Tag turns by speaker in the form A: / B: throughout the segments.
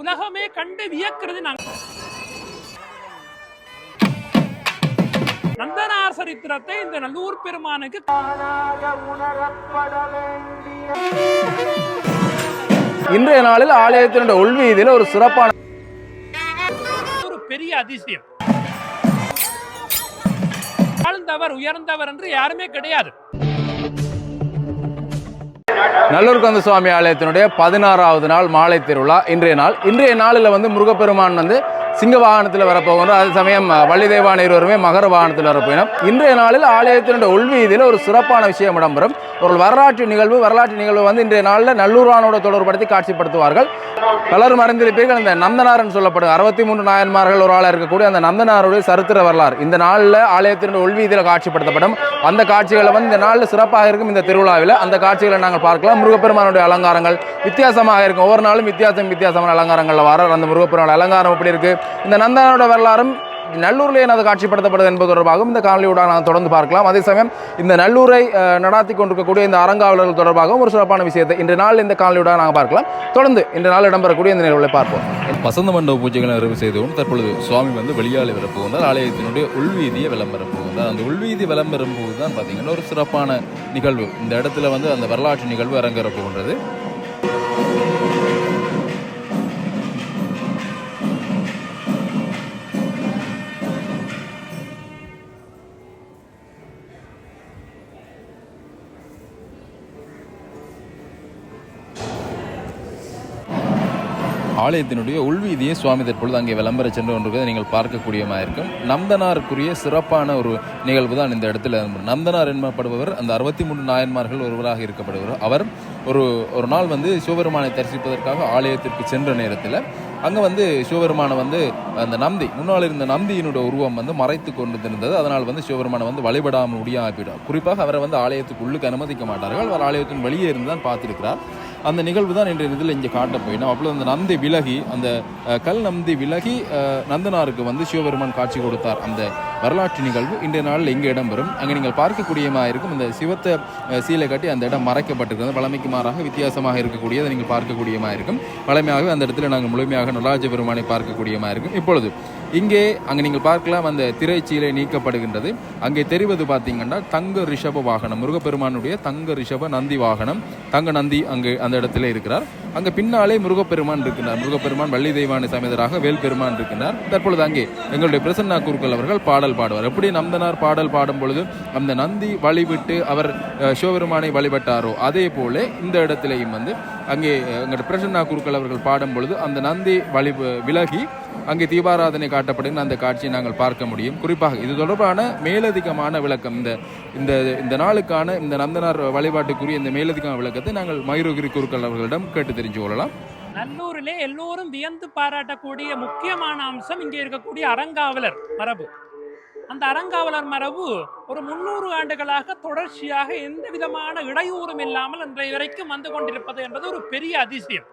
A: உலகமே கண்டு வியக்கிறது நாங்கள் நந்தனார் சரித்திரத்தை இந்த நல்லூர் பெருமானுக்கு
B: இன்றைய நாளில் ஆலயத்தினுடைய உள்வீதியில் ஒரு சிறப்பான
A: ஒரு பெரிய அதிசயம். தாழ்ந்தவர் உயர்ந்தவர் என்று யாருமே கிடையாது.
B: நல்லூர்கந்த சுவாமி ஆலயத்தினுடைய பதினாறாவது நாள் மாலை திருவிழா. இன்றைய நாள். இன்றைய நாளில் வந்து முருகப்பெருமான் வந்து சிங்க வாகனத்தில் வரப்போகணும் அதே சமயம் அஹ், வள்ளி தேவான இருவருமே மகர வாகனத்தில் வரப்போயினோம் இன்றைய நாளில் ஆலயத்தினுடைய உள்வீதியில் ஒரு சிறப்பான விஷயம் இடம்பெறும். ஒரு வரலாற்று நிகழ்வு வரலாற்று நிகழ்வு வந்து இன்றைய நாளில் நல்லூரானோட தொடர்படுத்தி காட்சிப்படுத்துவார்கள். பலரும் அறிந்திருப்பீர்கள் இந்த நந்தனார்னு சொல்லப்படும் அறுபத்தி மூன்று நாயன்மார்கள் ஒரு ஆளாக இருக்கக்கூடிய அந்த நந்தனாருடைய சரித்திர வரலாறு. இந்த நாளில் ஆலயத்தினுடைய உள்வீதியில் காட்சிப்படுத்தப்படும். அந்த காட்சிகளை வந்து இந்த நாளில் சிறப்பாக இருக்கும் இந்த திருவிழாவில். அந்த காட்சிகளை நாங்கள் பார்க்கலாம். முருகப்பெருமானுடைய அலங்காரங்கள் வித்தியாசமாக இருக்கும். ஒவ்வொரு நாளும் வித்தியாசம் வித்தியாசமான அலங்காரங்களில் வர அந்த முருகப்பெருமான அலங்காரம் எப்படி இருக்குது இந்த நந்தனோட வரலாறும் நல்லூரில் எனது காட்சிப்படுத்தப்படுது என்பது தொடர்பாகவும் இந்த காணொலியோட நாங்கள் தொடர்ந்து பார்க்கலாம். அதே சமயம் இந்த நல்லூரை நடாத்தி கொண்டிருக்கக்கூடிய இந்த அறங்காவலர்கள் தொடர்பாகவும் ஒரு சிறப்பான விஷயத்தை இன்று நாள் இந்த காணொலியோட நாங்கள் பார்க்கலாம். தொடர்ந்து இன்று நாள் இடம்பெறக்கூடிய இந்த நிகழ்வுகளை பார்ப்போம்.
C: வசந்த மண்டப பூஜைகளை நிறைவு செய்தவுடன் தற்பொழுது சுவாமி வந்து வெளியாலே வரப்போகின்றார் ஆலயத்தினுடைய உள்வீதியை விளம்பரம் போகின்றார். அந்த உள்வீதி விளம்பரம் போது தான் பார்த்தீங்கன்னா ஒரு சிறப்பான நிகழ்வு. இந்த இடத்துல வந்து அந்த வரலாற்று நிகழ்வு அரங்கேற போகின்றது. ஆலயத்தினுடைய உள்வீதியை சுவாமி தற்பொழுது அங்கே விளம்பர சென்று கொண்டிருக்கிறது நீங்கள் பார்க்கக்கூடியமாக இருக்கும். நந்தனாருக்குரிய சிறப்பான ஒரு நிகழ்வு தான் இந்த இடத்துல நந்தனார் என்பப்படுபவர் அந்த அறுபத்தி மூன்று நாயன்மார்கள் ஒருவராக இருக்கப்படுவர் அவர் ஒரு ஒரு நாள் வந்து சிவபெருமானை தரிசிப்பதற்காக ஆலயத்திற்கு சென்ற நேரத்தில் அங்கே வந்து சிவபெருமானை வந்து அந்த நந்தி முன்னால் இருந்த நந்தியினுடைய உருவம் வந்து மறைத்து கொண்டு இருந்தது அதனால் வந்து சிவபெருமானை வந்து வழிபடாமல் முடியாப்பிடும் குறிப்பாக அவரை வந்து ஆலயத்துக்கு உள்ளுக்கு அனுமதிக்க மாட்டார்கள். அவர் ஆலயத்தின் வெளியே இருந்து தான் பார்த்திருக்கிறார். அந்த நிகழ்வு தான் இன்றைய இதில் இங்கே காட்ட போயிடும் அப்போ அந்த நந்தி விலகி அந்த கல் நந்தி விலகி நந்தனாருக்கு வந்து சிவபெருமான் காட்சி கொடுத்தார். அந்த வரலாற்று நிகழ்வு. இன்றைய நாளில் இங்கே இடம்பெறும்? அங்கே நீங்கள் பார்க்கக்கூடியமாக இருக்கும் இந்த சிவத்தை சீலை கட்டி அந்த இடம் மறைக்கப்பட்டிருக்கிறது. பழமைக்கு மாறாக வித்தியாசமாக இருக்கக்கூடியதை நீங்கள் பார்க்கக்கூடியமாக இருக்கும் பழமையாகவே அந்த இடத்துல நாங்கள் முழுமையாக நடராஜ பெருமானை பார்க்கக்கூடியமாக இருக்கும் இப்பொழுது இங்கே அங்கே நீங்கள் பார்க்கலாம் அந்த திரைச்சீலை நீக்கப்படுகின்றது. அங்கே தெரிவது பார்த்தீங்கன்னா தங்க ரிஷப வாகனம். முருகப்பெருமானுடைய தங்க ரிஷப நந்தி வாகனம். தங்க நந்தி அங்கு அந்த இடத்துல இருக்கிறார். அங்கே பின்னாலே முருகப்பெருமான் இருக்கிறார். முருகப்பெருமான் வள்ளி தெய்வானை சமேதராக வேல்பெருமான் இருக்கிறார். தற்பொழுது அங்கே எங்களுடைய பிரசன்னா குருக்கள் அவர்கள் பாடல் பாடுவார். எப்படி நந்தனார் பாடல் பாடும் பொழுது அந்த நந்தி வழிவிட்டு அவர் சிவபெருமானை வழிபட்டாரோ அதே போல இந்த இடத்திலையும் வந்து அங்கே எங்களுடைய பிரசன்னா குருக்கள் அவர்கள் பாடும் பொழுது அந்த நந்தி வழி விலகி அங்கே தீபாராதனை காட்டப்படும் அந்த காட்சியை நாங்கள் பார்க்க முடியும். குறிப்பாக இது தொடர்பான மேலதிகமான விளக்கம். இந்த இந்த இந்த நாளுக்கான இந்த நந்தனார் வழிபாட்டுக்குரிய இந்த மேலதிகமான விளக்கத்தை நாங்கள் மயூரகிரி குருக்கள் அவர்களிடம் கேட்டு தெரிஞ்சு கொள்ளலாம்.
A: நல்லூரிலே எல்லோரும் வியந்து பாராட்டக்கூடிய முக்கியமான அம்சம் இங்கே இருக்கக்கூடிய அறங்காவலர் மரபு. அந்த அறங்காவலர் மரபு ஒரு முன்னூறு ஆண்டுகளாக தொடர்ச்சியாக எந்த விதமான இடையூறும் இல்லாமல் இன்றைய வரைக்கும் வந்து கொண்டிருப்பது என்பது ஒரு பெரிய அதிசயம்.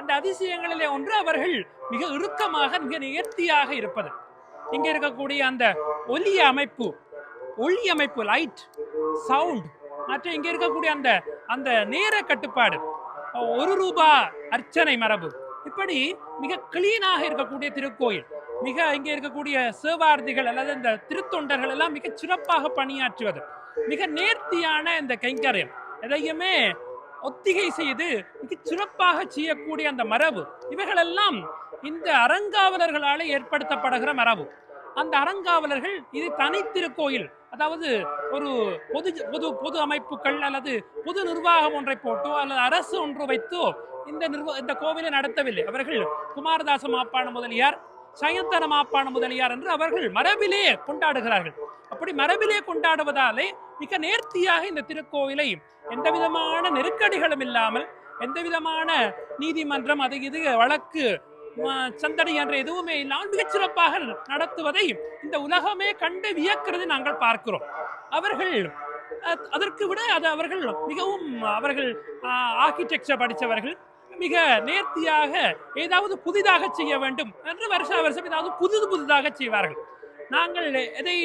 A: அந்த அதிசயங்களிலே ஒன்று அவர்கள் மிக இறுக்கமாக மிக நேர்த்தியாக இருப்பது. இங்கே இருக்கக்கூடிய அந்த ஒலி அமைப்பு ஒளி அமைப்பு லைட் சவுண்ட் மற்றும் இங்கே இருக்கக்கூடிய அந்த அந்த நேர கட்டுப்பாடு ஒரு ரூபா அர்ச்சனை மரபு. இப்படி மிக கிளீனாக இருக்கக்கூடிய திருக்கோயில் மிக இங்கே இருக்கக்கூடிய சேவார்த்திகள் அல்லது இந்த திருத்தொண்டர்கள் எல்லாம் மிக சிறப்பாக பணியாற்றுவது மிக நேர்த்தியான இந்த கைங்கரியம். எதையுமே ஒத்திகை செய்து மிக சிறப்பாக செய்யக்கூடிய அந்த மரபு. இவைகளெல்லாம் இந்த அறங்காவலர்களால் ஏற்படுத்தப்படுகிற மரபு. அந்த அறங்காவலர்கள் இது தனித்திருக்கோயில் அதாவது ஒரு பொது பொது பொது அமைப்புகள் அல்லது பொது நிர்வாகம் ஒன்றை போட்டோ அல்லது அரசு ஒன்று வைத்தோ இந்த நிர்வ இந்த கோவிலை நடத்தவில்லை. அவர்கள் குமாரதாச மாப்பான முதலியார் சயந்தன மாப்பான முதலியார் என்று அவர்கள் மரபிலே கொண்டாடுகிறார்கள். அப்படி மரபிலே கொண்டாடுவதாலே மிக நேர்த்தியாக இந்த திருக்கோவிலை எந்த விதமான நெருக்கடிகளும் இல்லாமல் எந்த விதமான நீதிமன்றம் அது இது வழக்கு சந்தடி என்ற எதுவுமே இல்லாமல் மிகச்சிறப்பாக நடத்துவதை இந்த உலகமே கண்டு வியக்கிறது நாங்கள் பார்க்கிறோம். அவர்கள் அதற்கு விட அது அவர்கள் மிகவும் அவர்கள் ஆர்கிடெக்சர் படித்தவர்கள் மிக நேர்த்தியாக ஏதாவது புதிதாக செய்ய வேண்டும் என்று வருஷா வருஷம் ஏதாவது புதிது புதிதாக செய்வார்கள். நாங்கள் எதை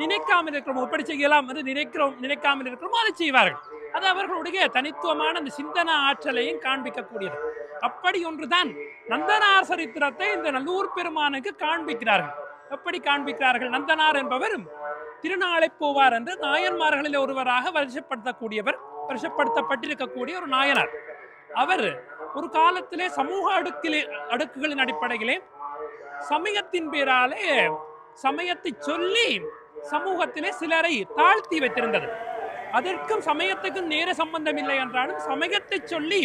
A: நினைக்காமல் இருக்கிறோமோ எப்படி செய்யலாம் என்று நினைக்கிறோம் நினைக்காமல் இருக்கிறோமோ அதை செய்வார்கள். அது அவர்களுடைய தனித்துவமான அந்த சிந்தன ஆற்றலையும் காண்பிக்கக்கூடியது. அப்படி ஒன்றுதான் நந்தனார் சரித்திரத்தை இந்த நல்லூர் பெருமானுக்கு காண்பிக்கிறார்கள். எப்படி காண்பிக்கிறார்கள்? நந்தனார் என்பவரும் திருநாளை போவார் என்று நாயன்மார்களில் ஒருவராக வருஷப்படுத்தக்கூடியவர் வருஷப்படுத்தப்பட்டிருக்கக்கூடிய ஒரு நாயனார். அவர் ஒரு காலத்திலே சமூக அடுக்கிலே அடுக்குகளின் அடிப்படையிலே சமயத்தின் பேராலே சமயத்தை சொல்லி சமூகத்திலே சிலரை தாழ்த்தி வைத்திருந்தது. அதற்கும் சமயத்துக்கும் நேர சம்பந்தம் இல்லை என்றாலும் சமயத்தை சொல்லி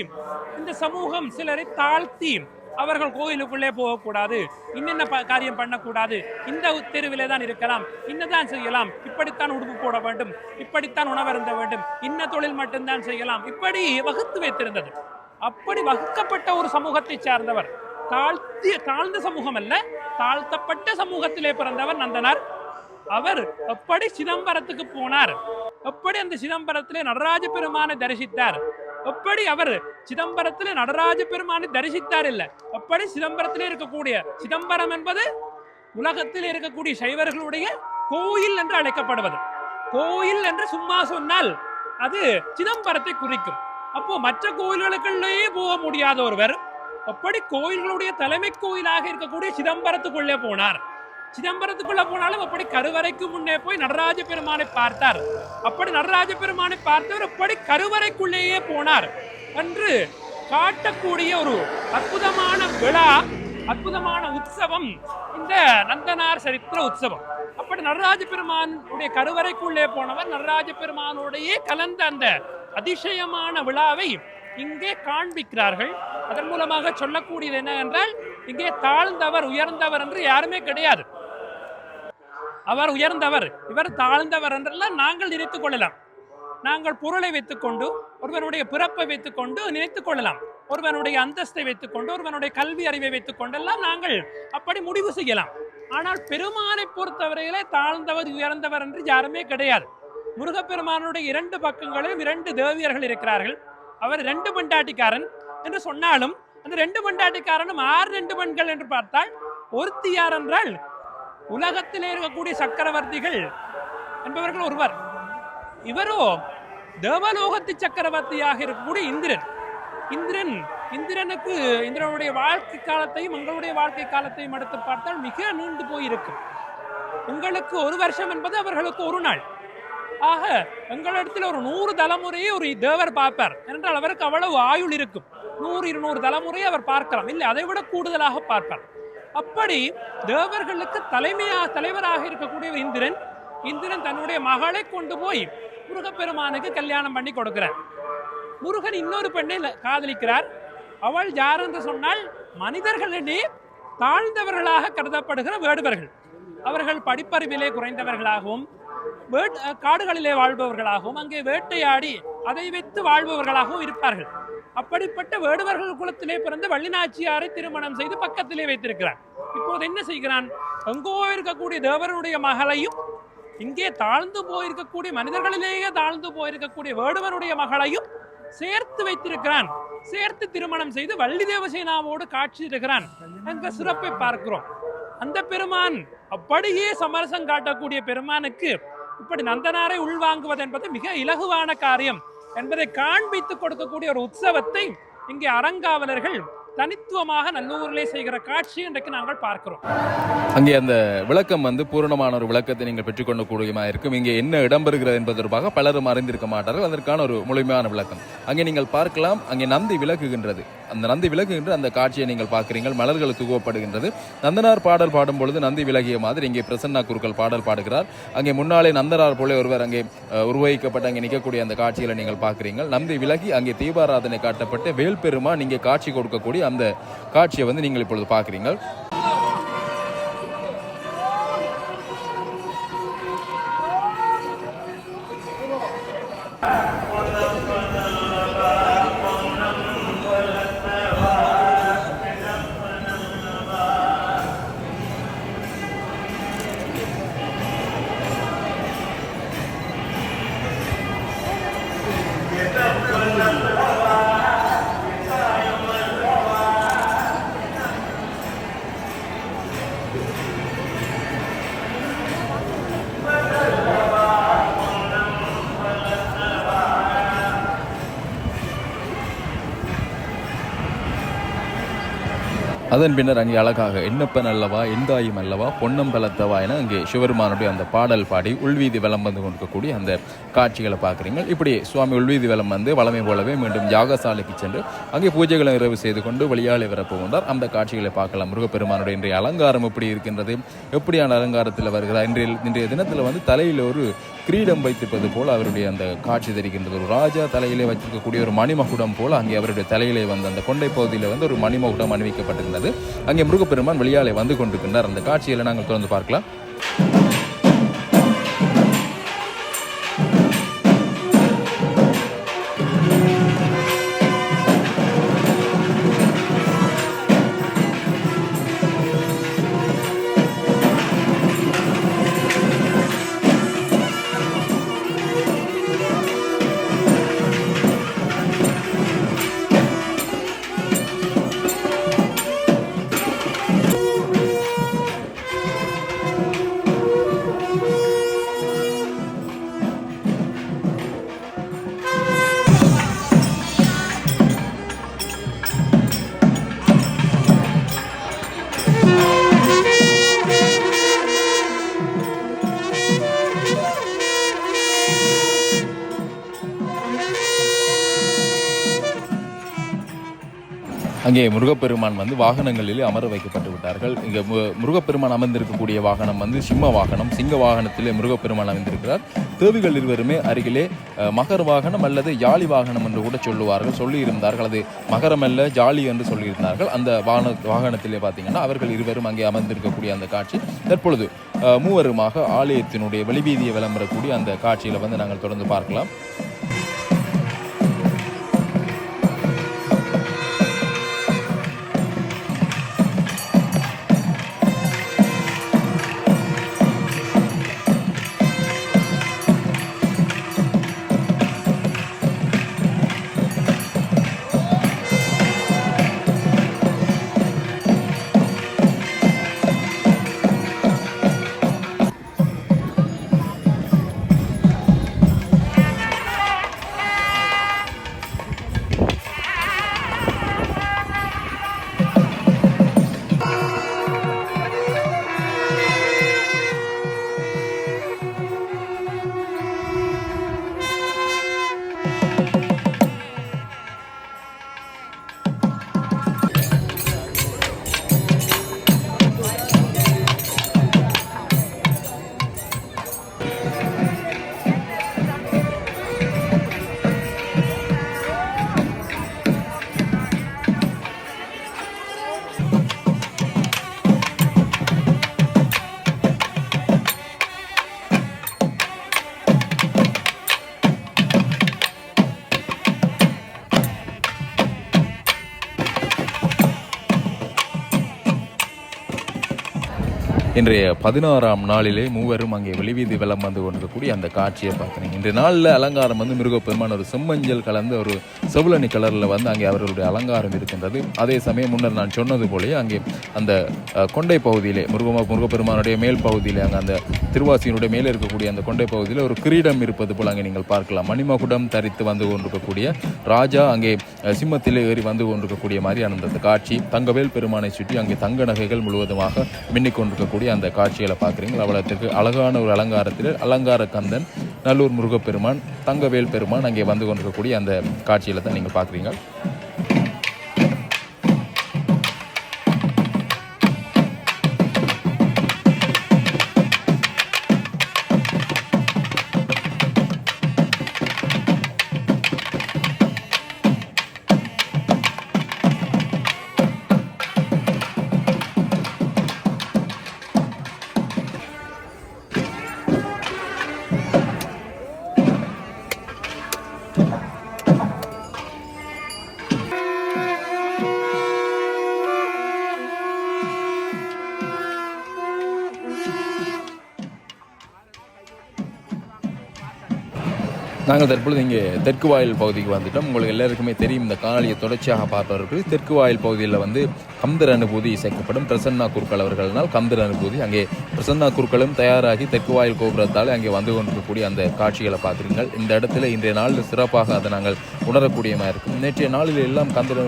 A: இந்த சமூகம் சிலரை தாழ்த்தி அவர்கள் கோயிலுக்குள்ளே போகக்கூடாது இன்னென்ன காரியம் பண்ணக்கூடாது இந்த தெருவிலே தான் இருக்கலாம் இன்னதான் செய்யலாம் இப்படித்தான் உடுப்பு போட வேண்டும் இப்படித்தான் உணவருந்த வேண்டும் இன்ன தொழில் மட்டும்தான் செய்யலாம் இப்படி வகுத்து வைத்திருந்தது. அப்படி வகுக்கப்பட்ட ஒரு சமூகத்தை சார்ந்தவர். தாழ்த்திய தாழ்ந்த சமூகம் அல்ல தாழ்த்தப்பட்ட சமூகத்திலே பிறந்தவர் நந்தனார். அவர் எப்படி சிதம்பரத்துக்கு போனார்? எப்படி அந்த சிதம்பரத்திலே நடராஜ பெருமானை தரிசித்தார்? எப்படி அவர் சிதம்பரத்திலே நடராஜ பெருமானை தரிசித்தார் இல்ல? எப்படி சிதம்பரத்திலே இருக்கக்கூடிய சிதம்பரம் என்பது உலகத்தில் இருக்கக்கூடிய சைவர்களுடைய கோயில் என்று அழைக்கப்படுவது. கோயில் என்று சும்மா சொன்னால் அது சிதம்பரத்தை குறிக்கும். அப்போ மற்ற கோயில்களுக்குள்ளேயே போக முடியாத ஒருவர் அப்படி கோயில்களுடைய தலைமை கோயிலாக இருக்கக்கூடிய சிதம்பரத்துக்குள்ளே போனார். சிதம்பரத்துக்குள்ள போனாலும் அப்படி கருவறைக்கு முன்னே போய் நடராஜ பெருமானை பார்த்தார். அப்படி நடராஜ பெருமானை பார்த்தவர் அப்படி கருவறைக்குள்ளேயே போனார் என்று காட்டக்கூடிய ஒரு அற்புதமான விழா அற்புதமான உற்சவம் இந்த நந்தனார் சரித்திர உற்சவம். அப்படி நடராஜ பெருமானுடைய கருவறைக்குள்ளே போனவர் நடராஜ பெருமானோடையே கலந்த அந்த அதிசயமான விழாவை இங்கே காண்பிக்கிறார்கள். அதன் மூலமாக சொல்லக்கூடியது என்னவென்றால் இங்கே தாழ்ந்தவர் உயர்ந்தவர் என்று யாருமே கிடையாது. அவர் உயர்ந்தவர் இவர் தாழ்ந்தவர் என்றெல்லாம் நாங்கள் நினைத்துக் கொள்ளலாம். நாங்கள் பொருளை வைத்துக்கொண்டு ஒருவனுடைய பிறப்பை வைத்துக்கொண்டு நினைத்துக் கொள்ளலாம். ஒருவனுடைய அந்தஸ்தை வைத்துக்கொண்டு ஒருவனுடைய கல்வி அறிவை வைத்துக்கொண்டெல்லாம் நாங்கள் அப்படி முடிவு செய்யலாம். ஆனால் பெருமானை பொறுத்தவரையிலே தாழ்ந்தவர் உயர்ந்தவர் என்று யாருமே கிடையாது. முருகப்பெருமானுடைய இரண்டு பக்கங்களிலும் இரண்டு தேவியர்கள் இருக்கிறார்கள். அவர் ரெண்டு பெண்டாட்டிக்காரன் என்று சொன்னாலும் அந்த ரெண்டு பெண்டாட்டிக்காரனும் ஆறு ரெண்டு பெண்கள் என்று பார்த்தால் ஒருத்தி யார் என்றால் உலகத்திலே இருக்கக்கூடிய சக்கரவர்த்திகள் என்பவர்கள் ஒருவர். இவரோ தேவலோகத்து சக்கரவர்த்தியாக இருக்கக்கூடிய இந்திரன். இந்திரன் இந்திரனுக்கு இந்திரனுடைய வாழ்க்கை காலத்தையும் உங்களுடைய வாழ்க்கை காலத்தையும் எடுத்து பார்த்தால் மிக நீண்டு போயிருக்கும். உங்களுக்கு ஒரு வருஷம் என்பது அவர்களுக்கு ஒரு நாள். ஆக எங்களிடத்தில் ஒரு நூறு தலைமுறையை ஒரு தேவர் பார்ப்பார். என்றால் அவருக்கு அவ்வளவு ஆயுள் இருக்கும். நூறு இருநூறு தலைமுறையை அவர் பார்க்கலாம். இல்லை அதை விட கூடுதலாக பார்ப்பார். அப்படி தேவர்களுக்கு தலைமையாக தலைவராக இருக்கக்கூடிய இந்திரன் இந்திரன் தன்னுடைய மகளை கொண்டு போய் முருகப்பெருமானுக்கு கல்யாணம் பண்ணி கொடுக்கிறார். முருகன் இன்னொரு பெண்ணை காதலிக்கிறார். அவள் யார் என்று சொன்னால் மனிதர்களிடையே தாழ்ந்தவர்களாக கருதப்படுகிற வேடுவர்கள் அவர்கள் படிப்பறிவிலே குறைந்தவர்களாகவும் காடுகளிலே வாழ்பவர்களாகவும் அங்கே வேட்டையாடி அதை வைத்து வாழ்பவர்களாகவும் இருப்பார்கள். அப்படிப்பட்ட வேடுவர்கள் குலத்திலே பிறந்து வள்ளிநாச்சியாரை திருமணம் செய்து பக்கத்திலே வைத்திருக்கிறான் இப்போது என்ன செய்கிறான்? எங்கோ இருக்கக்கூடிய தேவருடைய மகளையும் இங்கே தாழ்ந்து போயிருக்கக்கூடிய மனிதர்களிலேயே தாழ்ந்து போயிருக்கக்கூடிய வேடுவனுடைய மகளையும் சேர்த்து வைத்திருக்கிறான். சேர்த்து திருமணம் செய்து வள்ளி தேவசேனாவோடு காட்சி இருக்கிறான் அந்த சிறப்பை பார்க்கிறோம். அந்த பெருமான் அப்படியே சமரசம் காட்டக்கூடிய பெருமானுக்கு இப்படி நந்தனாரை உள்வாங்குவது என்பது மிக இலகுவான காரியம் என்பதை காண்பித்து கொடுக்கக்கூடிய ஒரு உற்சவத்தை இங்கே அறங்காவலர்கள் தனித்துவமாக நல்லூரிலே செய்கிற காட்சி இன்றைக்கு நாங்கள் பார்க்கிறோம்.
C: அங்கே அந்த விளக்கம் வந்து பூரணமான ஒரு விளக்கத்தை நீங்கள் பெற்றுக்கொள்ள கூடியமா இருக்கும் இங்கே என்ன இடம்பெறுகிறது என்பது தொடர்பாக பலரும் அறிந்திருக்க மாட்டார்கள். அதற்கான ஒரு முழுமையான விளக்கம். அங்கே நீங்கள் பார்க்கலாம். அங்கே நந்தி விளக்குகின்றது. அந்த நந்தி விலகுகின்ற அந்த காட்சியை நீங்கள் பார்க்குறீங்க மலர்கள் துகுவப்படுகின்றது நந்தனார் பாடல் பாடும் பொழுது நந்தி விலகிய மாதிரி இங்கே பிரசன்னா குருக்கள் பாடல் பாடுகிறார். அங்கே முன்னாலே நந்தனார் போல ஒருவர் அங்கே உருவகிக்கப்பட்டு அங்கே நிற்கக்கூடிய அந்த காட்சிகளை நீங்கள் பார்க்கிறீர்கள். நந்தி விலகி அங்கே தீபாராதனை காட்டப்பட்டு வேல்பெருமா நீங்கள் காட்சி கொடுக்கக்கூடிய அந்த காட்சியை வந்து நீங்கள் இப்பொழுது பார்க்கிறீர்கள். அதன் பின்னர் அங்கே அழகாக எண்ணப்பன் அல்லவா எந்தாயும் அல்லவா பொன்னம் பலத்தவா என அங்கே சிவருமானுடைய அந்த பாடல் பாடி உள்வீதி வலம் வந்து கொண்டிருக்கக்கூடிய அந்த காட்சிகளை பார்க்குறீங்க இப்படி சுவாமி உள்வீதி வலம் வந்து வளமை போலவே மீண்டும் யாகசாலைக்கு சென்று அங்கே பூஜைகளை நிறைவு செய்து கொண்டு வெளியாலே வரப்போகின்றார். அந்த காட்சிகளை பார்க்கலாம். முருகப்பெருமானுடைய இன்றைய அலங்காரம் எப்படி இருக்கின்றது? எப்படியான அலங்காரத்தில் வருகிறார்? இன்றைய இன்றைய தினத்தில் வந்து தலையில் ஒரு கிரீடம் வைத்திருப்பது போல் அவருடைய அந்த காட்சி தெரிகின்றது. ஒரு ராஜா தலையிலே வச்சிருக்கக்கூடிய ஒரு மணிமகுடம் போல் அங்கே அவருடைய தலையிலே வந்து அந்த கொண்டை பகுதியில் வந்து ஒரு மணிமகுடம் அணிவிக்கப்பட்டிருந்தது. அங்கே முருகப்பெருமான் வெளியாலே வந்து கொண்டிருக்கின்றார். அந்த காட்சியில் நாங்கள் தொடர்ந்து பார்க்கலாம். Thank you. அங்கே முருகப்பெருமான் வந்து வாகனங்களிலே அமர வைக்கப்பட்டு விட்டார்கள். இங்கே முருகப்பெருமான் அமர்ந்திருக்கக்கூடிய வாகனம் வந்து சிம்ம வாகனம் சிங்க வாகனத்திலே முருகப்பெருமான் அமைந்திருக்கிறார் தேவிகள் இருவருமே அருகிலே மகர் வாகனம் அல்லது யாழி வாகனம் என்று கூட சொல்லுவார்கள் சொல்லியிருந்தார்கள். அது மகரம் அல்ல ஜாலி என்று சொல்லியிருந்தார்கள். அந்த வாகன வாகனத்திலே பார்த்தீங்கன்னா அவர்கள் இருவரும் அங்கே அமர்ந்திருக்கக்கூடிய அந்த காட்சி. தற்பொழுது மூவருமாக ஆலயத்தினுடைய வெளிவீதியை விளம்பரக்கூடிய அந்த காட்சியில் வந்து நாங்கள் தொடர்ந்து பார்க்கலாம். இன்றைய பதினாறாம் நாளிலே மூவரும் அங்கே வெளிவீதி வெள்ளம் வந்து கொண்டிருக்கக்கூடிய அந்த காட்சியை பார்க்குறீங்க இன்றைய நாளில் அலங்காரம் வந்து மிருகப்பெருமான ஒரு செம்மஞ்சள் கலந்த ஒரு செவ்வளனி கலரில் வந்து அங்கே அவர்களுடைய அலங்காரம் இருக்கின்றது. அதே சமயம் முன்னர் நான் சொன்னது போலே அங்கே அந்த கொண்டை பகுதியிலே முருக முருகப்பெருமானுடைய மேல் பகுதியிலே அங்கே அந்த திருவாசியினுடைய மேலே இருக்கக்கூடிய அந்த கொண்டை பகுதியில் ஒரு கிரீடம் இருப்பது போல் அங்கே நீங்கள் பார்க்கலாம். மணிமகுடம் தரித்து வந்து கொண்டிருக்கக்கூடிய ராஜா அங்கே சிம்மத்தில் ஏறி வந்து கொண்டிருக்கக்கூடிய மாதிரியான அந்த காட்சி தங்கவேல் பெருமானை சுற்றி அங்கே தங்க நகைகள் முழுவதுமாக மின்னிக் கொண்டிருக்கக்கூடிய அந்த காட்சிகளை பார்க்குறீங்க. அவ்வளோத்துக்கு அழகான ஒரு அலங்காரத்தில் அலங்கார கந்தன் நல்லூர் முருகப்பெருமான் தங்கவேல் பெருமான் அங்கே வந்து கொண்டிருக்கக்கூடிய அந்த காட்சியில் தான் நீங்கள் பார்க்குறீங்க. நாங்கள் தற்பொழுது இங்கே தெற்கு வாயில் பகுதிக்கு வந்துட்டோம். உங்களுக்கு எல்லாருக்குமே தெரியும் இந்த காணொலியை தொடர்ச்சியாக பார்ப்பவர்கள் தெற்கு வாயில் பகுதியில் வந்து கந்தர் அனுபூதி இசைக்கப்படும் பிரசன்னா குருக்கள் அவர்களால் கந்தர் அனுபூதி அங்கே பிரசன்னா குருக்களும் தயாராகி தெற்கு வாயில் கோபுரத்தால் அங்கே வந்து கொண்டிருக்கக்கூடிய அந்த காட்சிகளை பார்க்குறீங்கள் இந்த இடத்துல இன்றைய நாளில் சிறப்பாக அதை நாங்கள் உணரக்கூடியமாக இருக்கும். நேற்றைய நாளில் எல்லாம் கந்தர்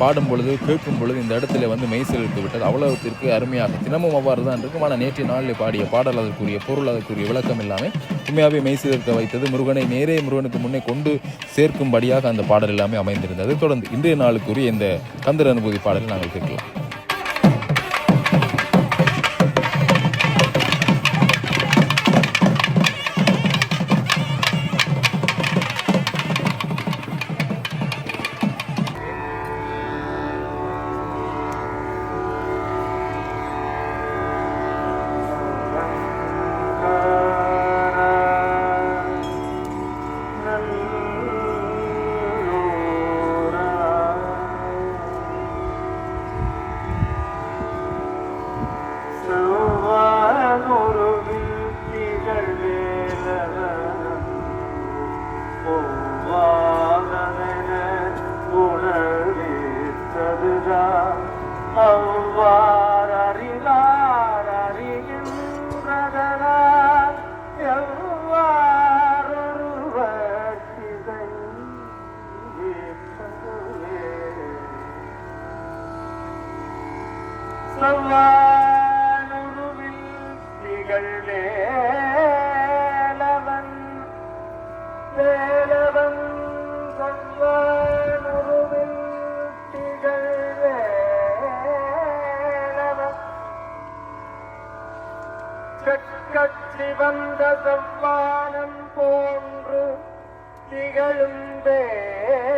C: பாடும் பொழுது கேட்கும் பொழுது இந்த இடத்துல வந்து மெய்சிலிருத்து விட்டது. அவ்வளவுத்திற்கு அருமையாக. தினமும் அவ்வாறு தான் இருக்கும். ஆனால் நேற்றைய நாளில் பாடிய பாடல் அதற்குரிய பொருள் அதற்குரிய விளக்கம் எல்லாமே உண்மையாகவே மெய்சிலிருக்க வைத்தது. முருகனை நேரே முருகனுக்கு முன்னே கொண்டு சேர்க்கும்படியாக அந்த பாடல் எல்லாமே அமைந்திருந்தது. தொடர்ந்து இன்றைய நாளுக்குரிய இந்த கந்தர் அனுபூதி பாடலை நாங்கள் கேட்கலாம்.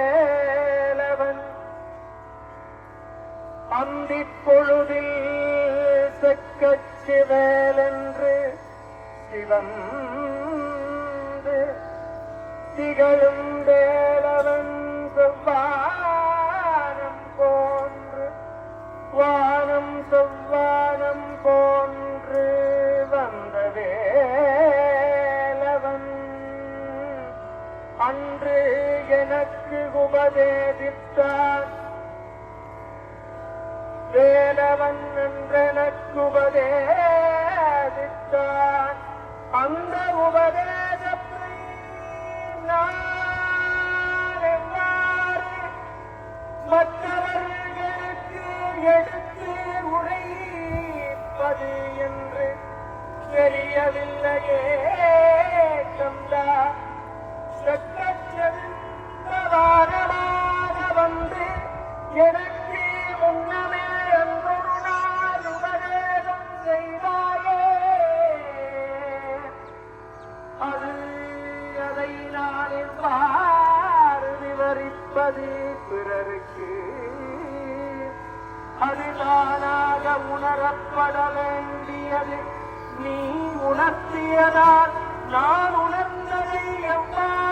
D: வேலவன் அந்திப் பொழுதில் செக்கச் சிவேலென்று சிவந்து திகழும் வேலவன் செவ்வானம் போன்று வானம் செவ்வானம் போன்று எனக்கு உபதேசித்தான் வேலவன் என்றெனக்கு உபதேசித்தான் அந்த உபதேசத்தை நான் எவ்வாறு மற்றவர்களுக்கு எடுத்து உரைப்பது என்று தெரியவில்லையே கந்தா. சக்கச்செந்தவாரமாக வந்து எனக்கு முன்னமே அன்றொரு நாள் உபதேசம் செய்தாயே. அது அதை நான் எவ்வாறு விவரிப்பது பிறருக்கு. அது தானாக உணரப்பட வேண்டியது. நீ உணர்த்தியதால் நான் உணர்ந்ததை எவ்வாறு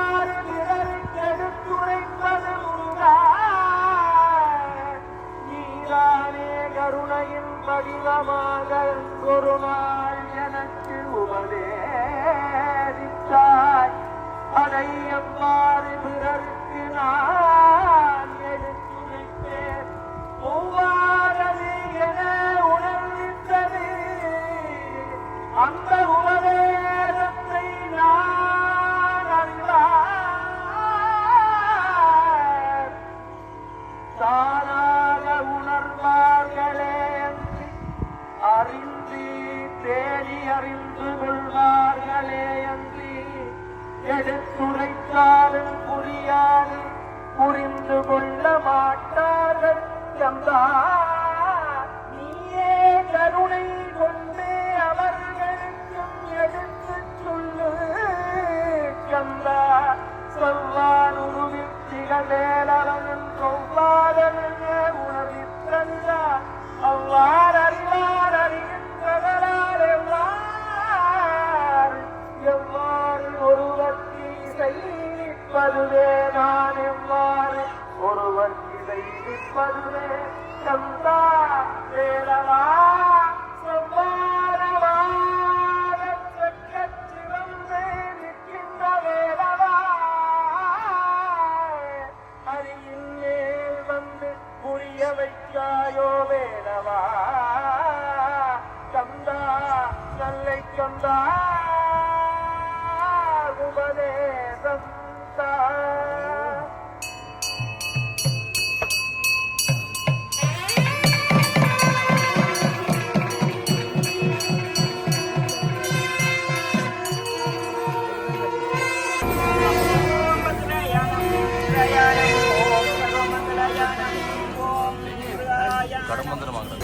D: படிவமாக ஒரு நாள் எனக்கு உபதேசித்தாய். அதை எவ்வாறு பிறருக்கு நான் எடுத்துரைத்தாலும் புரியாது புரிந்து கொள்ள மாட்டார்கள். சந்தா நீயே கருணை கொண்டு அவர்களுக்கும் எடுத்து சொல்லு. கந்தா உருவித்திகள் மேலவனும் சொவ்வாதன உணர்வித்தந்தா அவ்வாறு நான் எவ்வாறு ஒருவர்க்கு செய்விப்பதுவே சந்தா வேலவா
C: கடமந்திரமாக